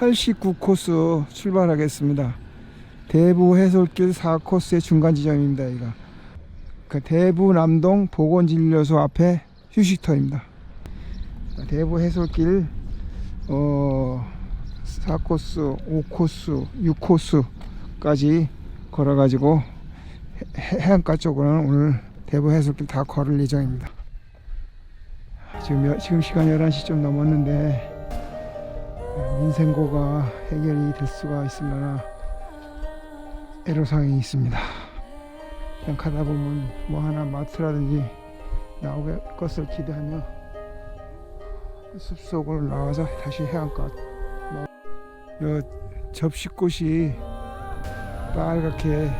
89코스 출발하겠습니다. 대부 해솔길 4코스의 중간 지점입니다. 여기가 그 대부 남동 보건진료소 앞에 휴식터입니다. 대부 해솔길 어 4코스, 5코스, 6코스까지 걸어가지고 해- 해안가 쪽으로는 오늘 대부 해솔길 다 걸을 예정입니다. 지금 여- 지금 시간 11시 좀 넘었는데 민생고가 해결이 될 수가 있으려나 애로사항이 있습니다. 그냥 가다 보면 뭐 하나 마트라든지 나오게 것을 기대하며 숲속으로 나와서 다시 해안가 뭐, 요 접시꽃이 빨갛게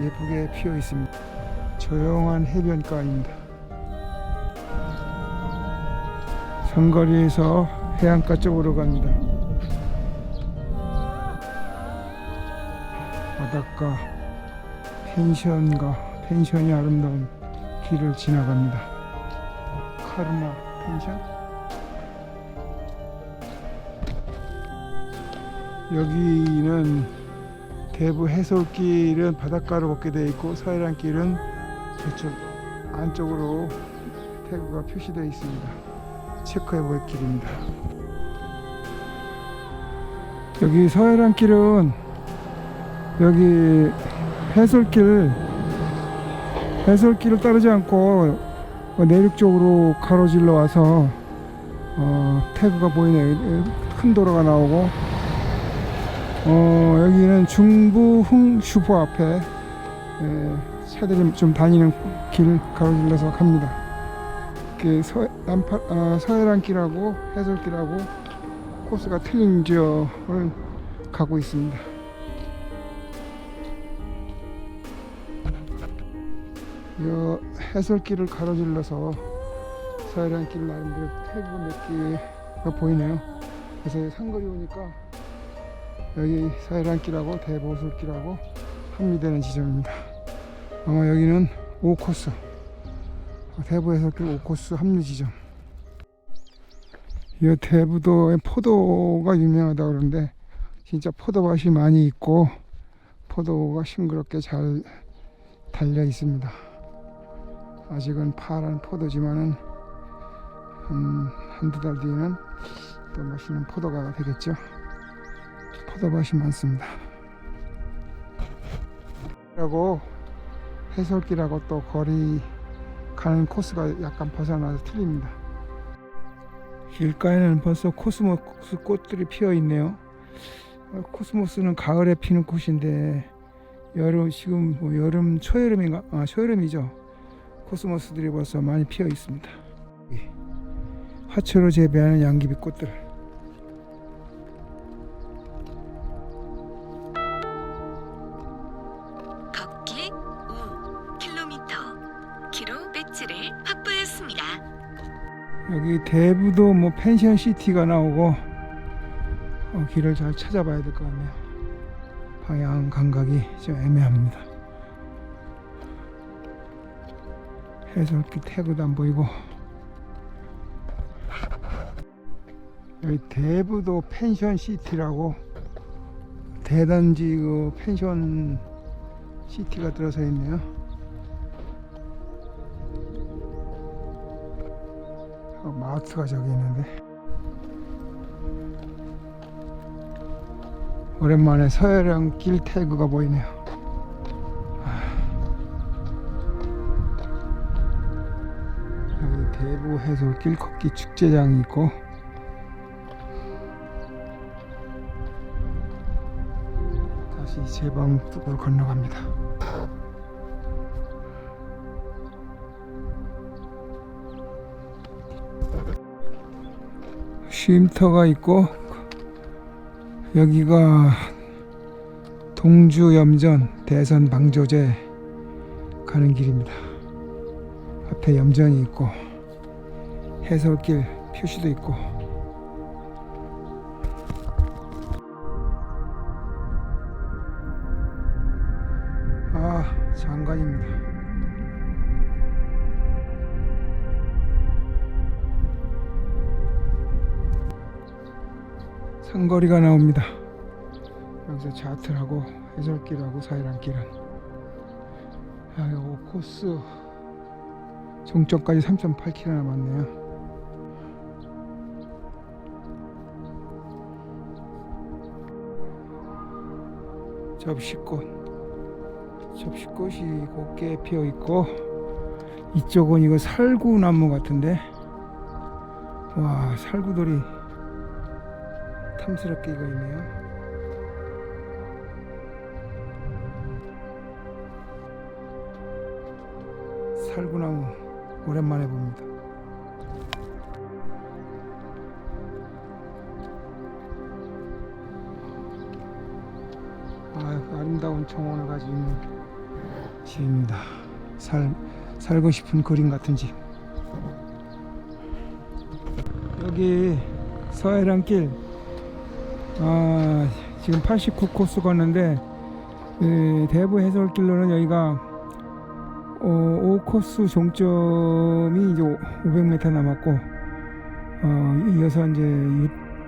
예쁘게 피어 있습니다. 조용한 해변가입니다. 선거리에서 해안가 쪽으로 갑니다. 바닷가 펜션과 펜션이 아름다운 길을 지나갑니다. 카르마 펜션? 여기는 대부 해솔길은 바닷가로 걷게 되어 있고 서해안길은 저쪽 안쪽으로 태그가 표시되어 있습니다. 체크해 볼 길입니다. 여기 서해안 길은 여기 해솔길 해솔길을 따르지 않고 어, 내륙 쪽으로 가로질러 와서 어, 태그가 보이네요. 큰 도로가 나오고 어, 여기는 중부 흥 슈퍼 앞에 에, 차들이 좀 다니는 길 가로질러서 갑니다. 그 서, 남파, 아, 서해안길하고 해솔길하고 코스가 틀린 지역을 가고 있습니다. 이 해솔길을 가로질러서 서해안길 나름대로 태그 몇 개가 보이네요. 그래서 상거리 오니까 여기 서해안길하고 대보솔길하고 합류되는 지점입니다. 아마 여기는 5코스 대부 해솔길 5코스 합류 지점. 이 대부도에 포도가 유명하다 그러는데 진짜 포도밭이 많이 있고 포도가 싱그럽게 잘 달려 있습니다. 아직은 파란 포도지만은 한, 한두 달 뒤에는 또 맛있는 포도가 되겠죠. 포도밭이 많습니다. 하고 해솔길하고 또 거리 가는 코스가 약간 벗어나서 틀립니다. 길가에는 벌써 코스모스 꽃들이 피어 있네요. 어, 코스모스는 가을에 피는 꽃인데 여름 지금 뭐 여름 초여름인가? 아 초여름이죠. 코스모스들이 벌써 많이 피어 있습니다. 여기 화초로 재배하는 양귀비 꽃들. 대부도 뭐 펜션 시티가 나오고 어, 길을 잘 찾아봐야 될 것 같네요. 방향 감각이 좀 애매합니다. 해솔길 태그도 안 보이고 여기 대부도 펜션 시티라고 대단지 그 펜션 시티가 들어서 있네요. 마트가 저기 있는데. 오랜만에 서해령 길 태그가 보이네요. 아. 여기 대부 해솔길 걷기 축제장이 있고. 다시 제방 쪽으로 건너갑니다 쉼터가 있고 여기가 동주 염전 대선 방조제 가는 길입니다. 앞에 염전이 있고 해솔길 표시도 있고 상거리가 나옵니다. 여기서 자틀하고 해설길하고 사이랑길은 아, 요 코스 종점까지 3.8km 남았네요. 접시꽃 접시꽃이 곱게 피어 있고 이쪽은 이거 살구나무 같은데 와 살구들이 탐스럽게 이거 있네요. 살구나무 오랜만에 봅니다. 아, 아름다운 정원을 가지고 있는 집입니다. 살 살고 싶은 그림 같은 집. 여기 서해랑길 아, 지금 89 코스 걷는데 그 대부 해설길로는 여기가 어, 5코스 종점이 이제 500m 남았고 어, 이어서 이제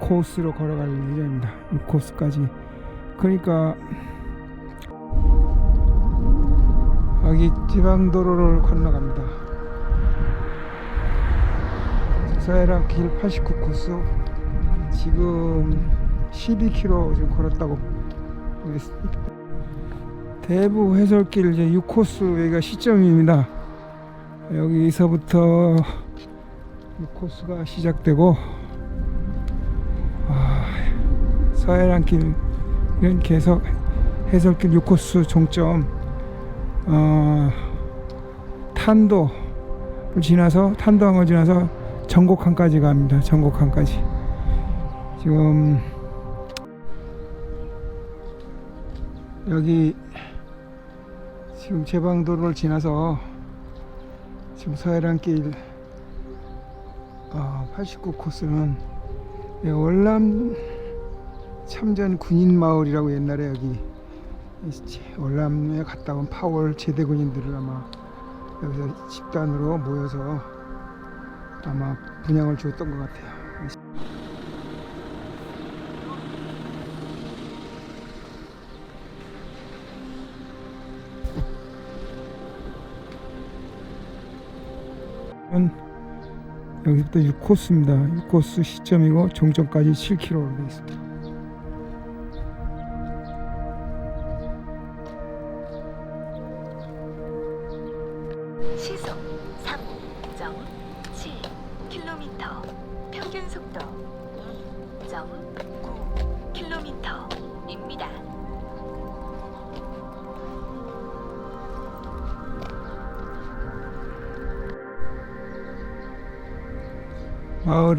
6코스로 걸어갈 예정입니다. 6코스까지. 그러니까 여기 지방도로를 건너갑니다. 서해랑 길 89코스 지금 12km 지금 걸었다고 보겠습니다. 대부 해설길 이제 6코스 여기가 시점입니다. 여기서부터 6코스가 시작되고 아, 이렇게 해서 해설길 6코스 종점 어, 탄도를 지나서 탄도항을 지나서 전곡항까지 갑니다. 전곡항까지 지금 여기 지금 제방도로를 지나서 지금 서해랑길 어, 89 코스는 예, 월남 참전 군인 마을이라고 옛날에 여기. 월남에 갔다 온 파월 제대 군인들을 아마 여기서 집단으로 모여서 아마 분양을 주었던 것 같아요. 여기부터 6코스입니다. 6코스 시점이고 종점까지 7km로 되어 있습니다.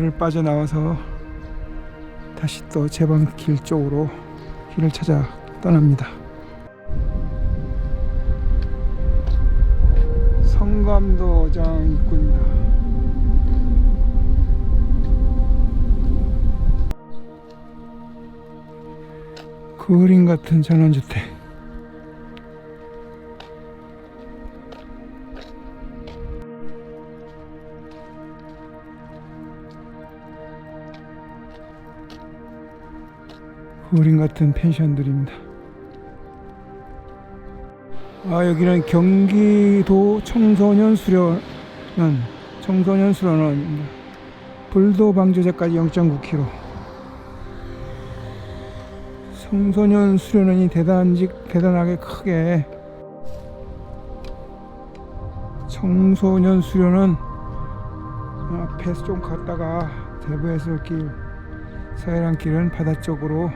마을을 빠져나와서 다시 또 제방길 쪽으로 길을 찾아 떠납니다. 성감도장 입구입니다. 그림 같은 전원주택. 그림 같은 펜션들입니다. 아 여기는 경기도 청소년 수련원 청소년 수련원입니다. 불도 방조제까지 0.9km. 청소년 수련원이 대단직 대단하게 크게 청소년 수련원 앞에서 좀 갔다가 대부에서 길 서해랑 길은 바다 쪽으로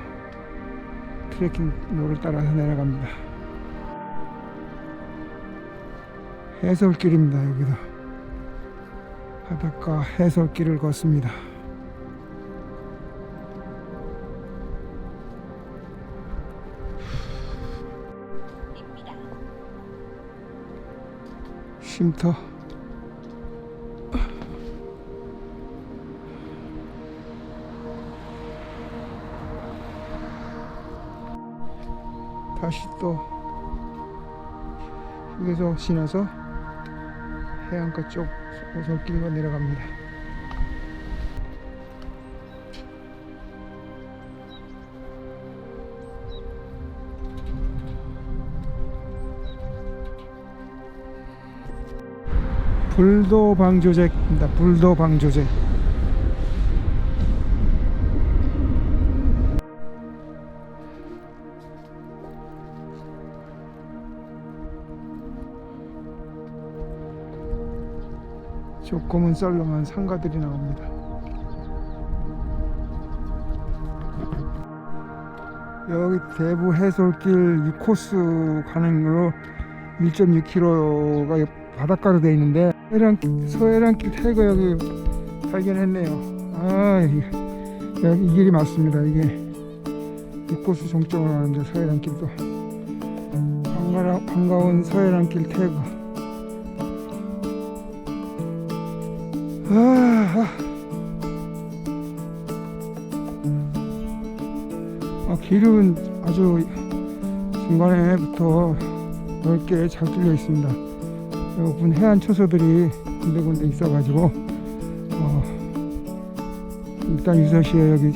트레킹로를 따라서 내려갑니다. 해설길입니다. 여기도 바닷가 해설길을 걷습니다. 쉼터 또 휴게소 지나서 해안가 쪽 오솔길로 내려갑니다. 불도 방조제입니다. 불도 방조제. 조금은 썰렁한 상가들이 나옵니다. 여기 대부 해솔길 6코스 가는 거로 1.6km가 바닷가로 되어 있는데 서해랑, 서해랑길 태거 여기 발견했네요. 아 여기, 이 길이 맞습니다. 이게 6코스 종점으로 가는데 서해랑길도 반가운 서해랑길 태거. 아, 아. 아, 길은 아주 중간에부터 넓게 잘 뚫려 있습니다. 여분 해안 초소들이 군데군데 있어가지고 어, 일단 유서시에 여기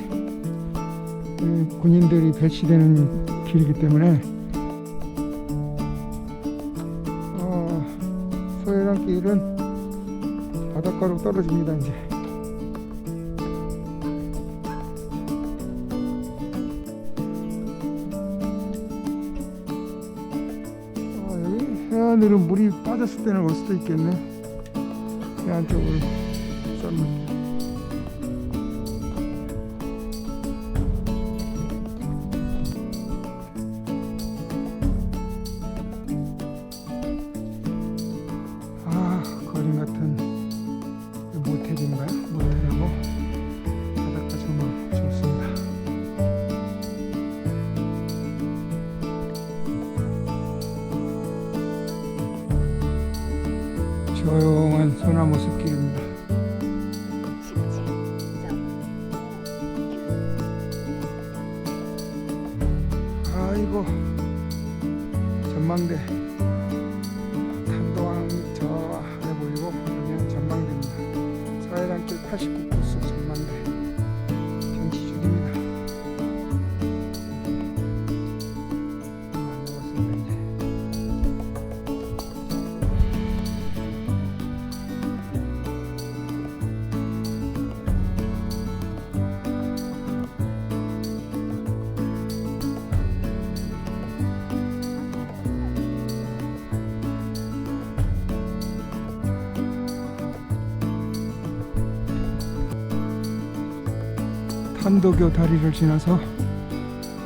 예, 군인들이 배치되는 길이기 때문에 어, 서해안 길은 바닷가로 떨어집니다 이제. 아, 여기 해안으로 물이 빠졌을 때는 올 수도 있겠네. 해안 쪽으로 썰는. 소나무 숲길 탄도교 다리를 지나서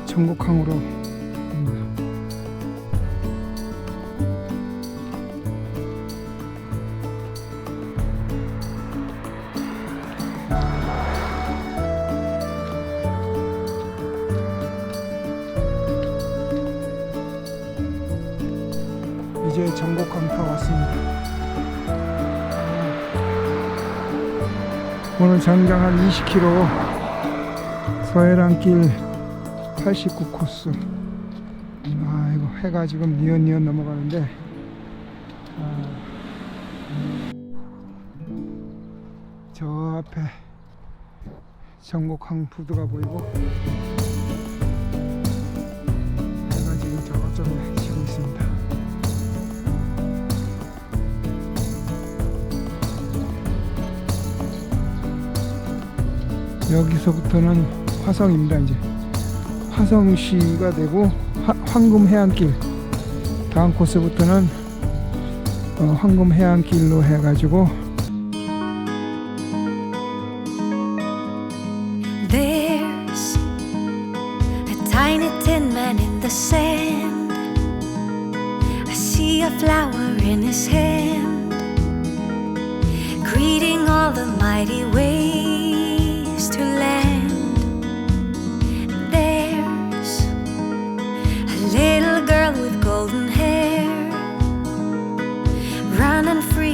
전곡항으로. 이제 전곡항 다 왔습니다. 오늘 장장 한 20km 서해랑길 89 코스. 아이고 해가 지금 니언니언 넘어가는데. 아, 저 앞에 전곡항 부두가 보이고 해가 지금 저쪽에 지고 있습니다. 여기서부터는 화성입니다 이제. 화성시가 되고 화- 황금 해안길. 다음 코스부터는 어, 황금 해안길로 해가지고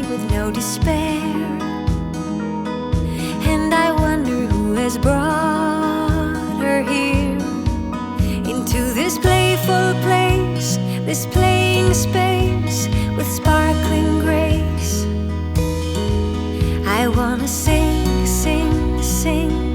with no despair. And I wonder who has brought her here into this playful place, this playing space with sparkling grace. I wanna sing, sing, sing